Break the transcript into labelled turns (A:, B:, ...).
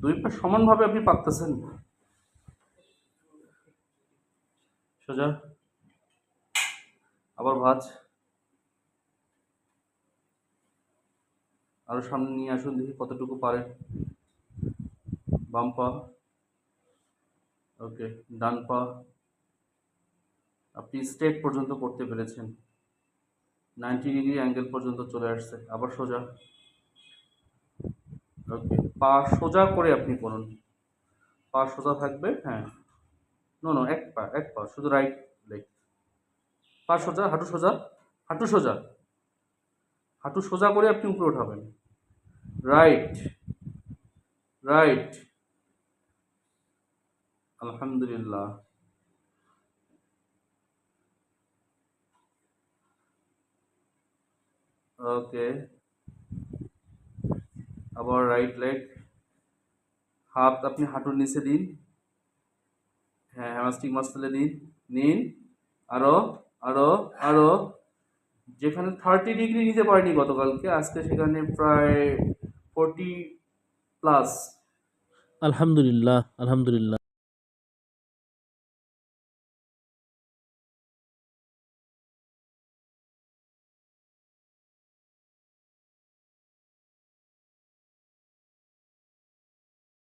A: দুই পা সমানভাবে আপনি পাততেছেন। সোজা। আবার ভাঁজ। আরও সামনে নিয়ে আসুন, দেখি কতটুকু পারেন। বাম পা। ওকে, ডান পা। আপনি স্ট্রেট পর্যন্ত করতে পেরেছেন। নাইনটি ডিগ্রি অ্যাঙ্গেল পর্যন্ত চলে আসছে। আবার সোজা। ওকে পা সোজা করে আপনি করুন। পা সোজা থাকবে হ্যাঁ। নো নো এক পা এক পা, শুধু রাইট লেগ পা সোজা, হাঁটু সোজা হাঁটু সোজা। হাঁটু সোজা করে আপনি উপরে উঠাবেন। রাইট রাইট আলহামদুলিল্লাহ। ওকে আবার রাইট লেগ হাত আপনি হাঁটুর নিচে দিন হ্যাঁ হ্যামাস্টিক মাসলে দিন, নিন, আরও আরও আরও, যেখানে থার্টি ডিগ্রি নিতে পারিনি গতকালকে, আজকে সেখানে প্রায় ফোরটি প্লাস
B: আলহামদুলিল্লাহ আলহামদুলিল্লাহ।